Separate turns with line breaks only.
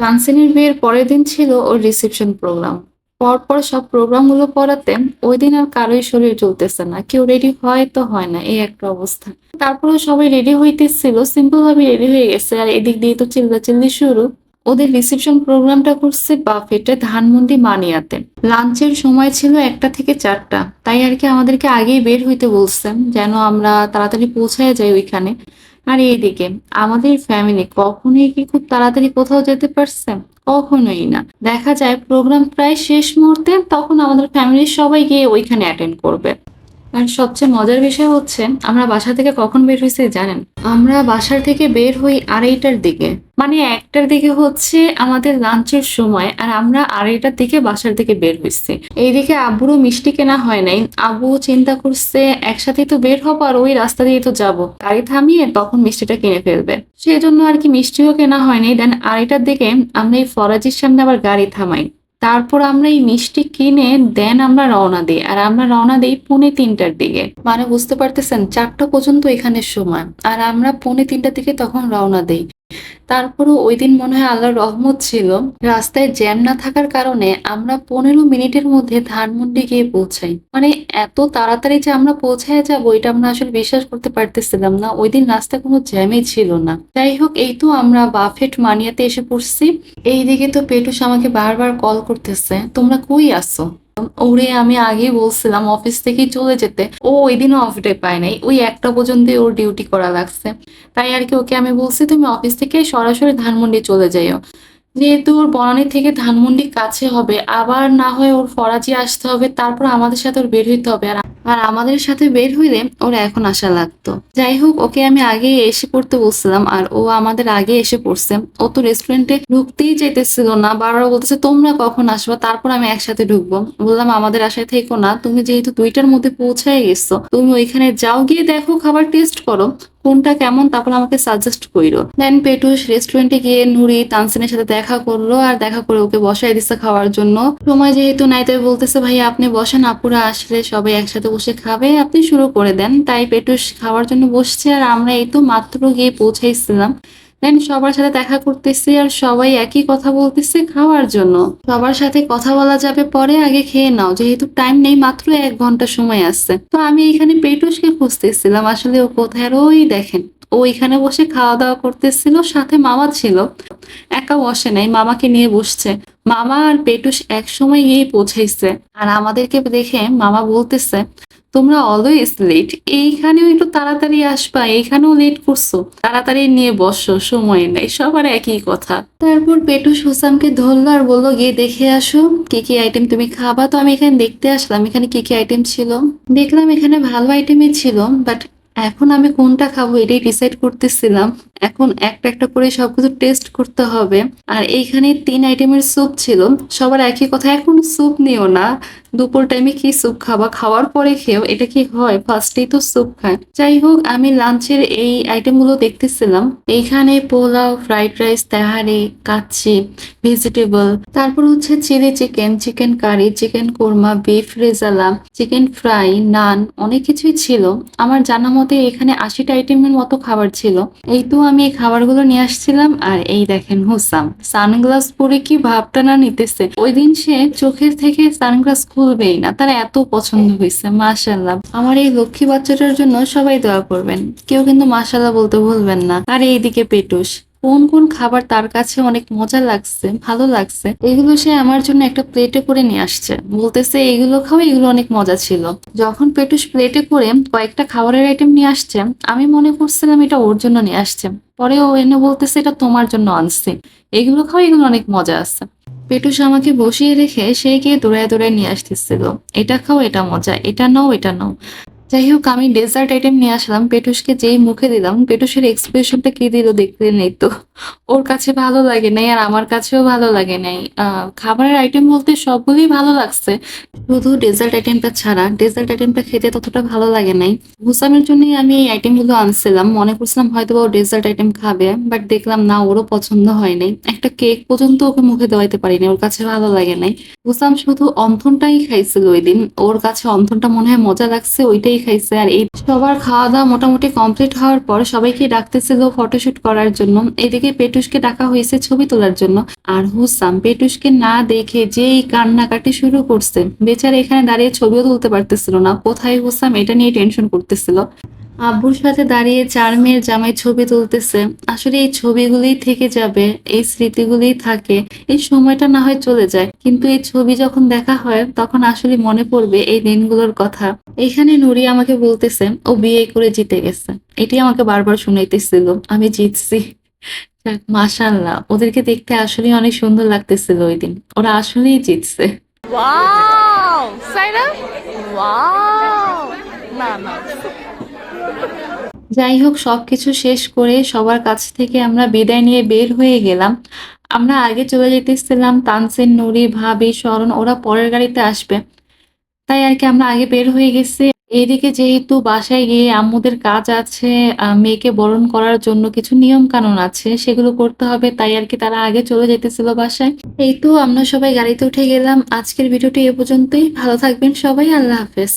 লানসিনের বিয়ের পরের দিন ছিল ওর রিসেপশন প্রোগ্রাম পরপর সব প্রোগ্রামগুলো পড়াতে ওই দিন আর কারোই শরীর চলতেছে না। কেউ রেডি হয় তো হয় না, এই একটা অবস্থা। তারপরে সবাই রেডি হইতেছিল সিম্পল ভাবে রেডি হয়ে গেছে। আর এদিক দিয়ে তো চিল্লাচিল্লি শুরু। ওদের রিসেপশন প্রোগ্রামটা করছে বাফেটে ধানমন্ডি মানিয়াতে। লাঞ্চের সময় ছিল একটা থেকে চারটা। তাই আর কি আমাদেরকে আগেই বের হইতে বলছেন যেন আমরা তাড়াতাড়ি পৌঁছায় যাই ওইখানে। আর এইদিকে, আমাদের ফ্যামিলি কখনোই কি খুব তাড়াতাড়ি কোথাও যেতে পারছে? কখনোই না। দেখা যায় প্রোগ্রাম প্রায় শেষ মুহূর্তে তখন আমাদের ফ্যামিলির সবাই গিয়ে ওইখানে অ্যাটেন্ড করবে। আর সবচেয়ে মজার বিষয় হচ্ছে, আমরা বাসা থেকে কখন বের হয়েছি জানেন? আমরা বাসার থেকে বের হই আড়াইটার দিকে। মানে একটার দিকে হচ্ছে আমাদের লাঞ্চের সময় আর আমরা আড়াইটার দিকে বাসার থেকে বের হয়েছি এইদিকে আব্বুরও মিষ্টি কেনা হয় নাই। আব্বু চিন্তা করছে, একসাথে তো বের হব আর ওই রাস্তা দিয়ে তো যাব। গাড়ি থামিয়ে তখন মিষ্টিটা কিনে ফেলবে। সেই জন্য আর কি মিষ্টিও কেনা হয়নি দেন আড়াইটার দিকে আমরা এই ফরাজির সামনে আবার গাড়ি থামাই। তারপর আমরা এই মিষ্টি কিনে দেন আমরা রওনা দিই। আর আমরা রওনা দিই পৌনে তিনটার দিকে। মানে বুঝতে পারতেছেন, চারটা পর্যন্ত এখানে সময়। আর আমরা পৌনে তিনটার দিকে তখন রওনা দিই। তারপরও ওই দিন মনে হয় আল্লাহর রহমত ছিল। রাস্তায় জ্যাম না থাকার কারণে আমরা পনেরো মিনিটের মধ্যে ধানমন্ডি গিয়ে পৌঁছাই। মানে এত তাড়াতাড়ি যে আমরা পৌঁছায় যাব, এটা আমরা আসলে বিশ্বাস করতে পারতেছিলাম না। ওই দিন রাস্তায় কোনো জ্যামই ছিল না। যাই হোক, এই তো আমরা বাফেট মানিয়াতে এসে পড়ছি। এইদিকে তো পেটুস আমাকে বারবার কল করতেছে। তোমরা কই আসো ওরে আমি আগেই বলছিলাম অফিস থেকে চলে যেতে। ও ওই দিনও অফ ডে পায় নাই। ওই একটা পর্যন্ত ওর ডিউটি করা লাগছে। তাই আর কি ওকে আমি বলছি, তুমি অফিস থেকে সরাসরি ধানমন্ডি চলে যাইও। যেহেতু ওর বনানী থেকে ধানমন্ডি কাছে হবে, আবার না হয় ওর ফরাজি আসতে হবে, তারপর আমাদের সাথে ওর বের হইতে হবে। আর আর আমাদের সাথে বের হইলে ওর এখন আসা লাগতো। যাই হোক, ওকে আমি আগে এসে পড়তে বলছিলাম, আর ও আমাদের আগে এসে পড়ছে। ও তো রেস্টুরেন্টে ঢুকতেই যেতেছিল না, বারবার বলতেছে, তোমরা কখন আসবা? তারপর আমি একসাথে ঢুকবো। বললাম, আমাদের আশায় থেকো না, তুমি যেহেতু দুইটার মধ্যে পৌঁছায় গেছো, তুমি ওইখানে যাও, গিয়ে দেখো, খাবার টেস্ট করো। কোনটা কেমন, তারপর আমাকে সাজেস্ট করিলো দেন পেটুস রেস্টুরেন্টে গিয়ে নুরি, তানসিনের সাথে দেখা করল, আর দেখা করে ওকে বসাই দিচ্ছে খাওয়ার জন্য। সময় যেহেতু নাই, তাই বলতেছে ভাই আপনি বসেন, আপুরা আসলে সবাই একসাথে বসে খাবে, আপনি শুরু করে দেন। তাই পেটুস খাওয়ার জন্য বসছে, আর আমরা এই তো মাত্র গিয়ে পৌঁছাইছিলাম। দেন সবার সাথে দেখা করতেছি আর সবাই একই কথা বলতেছে খাওয়ার জন্য। সবার সাথে কথা বলা যাবে পরে আগে খেয়ে নাও, যেহেতু টাইম নেই মাত্র এক ঘণ্টা সময় আছে। তো আমি এখানে পেটুসকে খুঁজতেছিলাম, আসলে ও কোথায়? ওই দেখেন, ও এখানে বসে খাওয়া দাওয়া করতেছিল, সাথে মামা ছিল। একা বসে নাই, মামাকে নিয়ে বসছে। মামা আর পেটুস এক সময় গিয়ে পৌঁছাইছে। আর আমাদেরকে দেখে মামা বলতেছে তোমরা অলওয়েজ লেট এইখানেও একটু তাড়াতাড়ি আসবা, এইখানেও লেট করছ। তাড়াতাড়ি নিয়ে বসো, সময় নেই, সবার একই কথা। তারপর পেটুস হুসামকে ধরলো আর বলল, গিয়ে দেখে আসো, কি কি আইটেম তুমি খাবা? তো আমি এখানে দেখতে আসলাম, এখানে কি কি আইটেম ছিল। দেখলাম এখানে ভালো আইটেমই ছিল বাট এখন আমি কোনটা খাব এটাই ডিসাইড করতেছিলাম। এখন একটা একটা করে সবকিছু টেস্ট করতে হবে। আর এইখানে তিন আইটেমের স্যুপ ছিল। সবার একই কথা, এখন স্যুপ নিও না। দুপুর টাইমে কি স্যুপ খাবা? খাওয়ার পরে খেয়েও এটা কি হয়? ফার্স্টেই তো স্যুপ খায়। যাই হোক, আমি লাঞ্চের এই আইটেমগুলো দেখতেছিলাম। এইখানে পোলাও ফ্রাইড রাইস তেহারি, কাচ্চি ভেজিটেবল তারপর হচ্ছে chilli chicken chicken curry chicken korma beef rezala chicken fry naan অনেক কিছুই ছিল। আমার জানা মতে এখানে আশিটা আইটেমের মতো খাবার ছিল। এই তো আমি এই খাবারগুলো নিয়ে আসছিলাম আর এই দেখেন হুসাম, সানগ্লাস পরে কি ভাবটা না নিতেছে। ওই দিন সে চোখের থেকে সানগ্লাস খুলবেই না, তার এত পছন্দ হয়েছে মাশাল্লাহ আমার এই লক্ষ্মী বাচ্চাটার জন্য সবাই দয়া করবেন, কেউ কিন্তু মাশাল্লাহ বলতে ভুলবেন না। আর এইদিকে পেটুস কোন কোন খাবার তার কাছে অনেক মজা লাগছে, ভালো লাগছে, এগুলো সে আমার জন্য একটা প্লেটে করে নিয়ে আসছে। বলতেছে, এগুলো খাও, এগুলো অনেক মজা ছিল। যখন পেটুস প্লেটে করে কয়েকটা খাবারের আইটেম নিয়ে আসছে, আমি মনে করছিলাম এটা ওর জন্য নিয়ে আসছে। পরে ও এনে বলতেছে, এটা তোমার জন্য আনছি। এগুলো খাও, এগুলো অনেক মজা আছে। পেটুস আমাকে বসিয়ে রেখে সে গিয়ে দৌড়ায় দৌড়ায় নিয়ে আসতেছিল। এটা খাও, এটা মজা, এটা নাও এটা নাও। যাই হোক আমি ডেজার্ট আইটেম নিয়ে আসলাম পেটুসকে যেই মুখে দিলাম পেটুসের এক্সপ্রেশনটা কি দিল দেখতে নেই তো। ওর কাছে ভালো লাগে নাই আর আমার কাছেও ভালো লাগে নাই। খাবারের আইটেম বলতে সবগুলোই ভালো লাগছে। শুধু ডেজার্ট আইটেমটা ছাড়া ডেজার্ট আইটেমটা খেতে ততটা ভালো লাগে নাই। হুসামের জন্যই আমি এই আইটেমগুলো আনছিলাম। মনে করছিলাম হয়তো ও ডেজার্ট আইটেম খাবে বাট দেখলাম না, ওরও পছন্দ হয় নাই। একটা কেক পর্যন্ত ওকে মুখে দেওয়াইতে পারিনি ওর কাছে ভালো লাগে নাই। হুসাম শুধু অন্থনটাই খাইছিল ওই দিন ওর কাছে অন্থনটা মনে হয় মজা লাগছে, ওইটাই খাইছে। আর এই সবার খাওয়া দাওয়া মোটামুটি কমপ্লিট হওয়ার পর সবাইকে ডাকতেছিল ফটোশুট করার জন্য। এদিকে পেটুসকে ডাকা হয়েছে ছবি তোলার জন্য। আর হুসাম পেটুসকে না দেখে যেই কান্নাকাটি শুরু করছে, বেচারা এখানে দাঁড়িয়ে ছবিও তুলতে পারতেছিল না। কোথায় হুসাম? এটা নিয়ে টেনশন করতেছিল। আব্বুর সাথে দাঁড়িয়ে চার মেয়ের জামাই ছবি তুলতেছে। আসলে এই ছবিগুলোই থেকে যাবে, এই স্মৃতিগুলি থাকে, এই সময়টা না হয় চলে যায়। কিন্তু এই ছবি যখন দেখা হয়, তখন আসলে মনে পড়বে এই দিনগুলোর কথা। এখানে নুরি আমাকে বলতেছে, ও বিয়ে করে জিতে গেছে। এটি আমাকে বারবার শুনাইতেছিল। আমি জিতছি। যাক, মাশাআল্লাহ ওদেরকে দেখতে আসলে অনেক সুন্দর লাগতেছিল ওই দিন। ওরা আসলেই জিতছে।
ওয়াও! সাইরা? ওয়াও! না না।
যাই হোক সবকিছু শেষ করে সবার কাছ থেকে আমরা বিদায় নিয়ে বের হয়ে গেলাম। আমরা আগে চলে যেতেছিলাম তানসেন নুরি ভাবি স্মরণ ওরা পরের গাড়িতে আসবে। তাই আর কি আমরা আগে বের হয়ে গেছি। এইদিকে যেহেতু বাসায় গিয়ে আম্মুদের কাজ আছে মেয়েকে বরণ করার জন্য কিছু নিয়ম কানুন আছে, সেগুলো করতে হবে, তাই আর কি তারা আগে চলে যেতেছিল বাসায়। এই তো আমরা সবাই গাড়িতে উঠে গেলাম। আজকের ভিডিওটি এ পর্যন্তই। ভালো থাকবেন সবাই। আল্লাহ হাফেজ।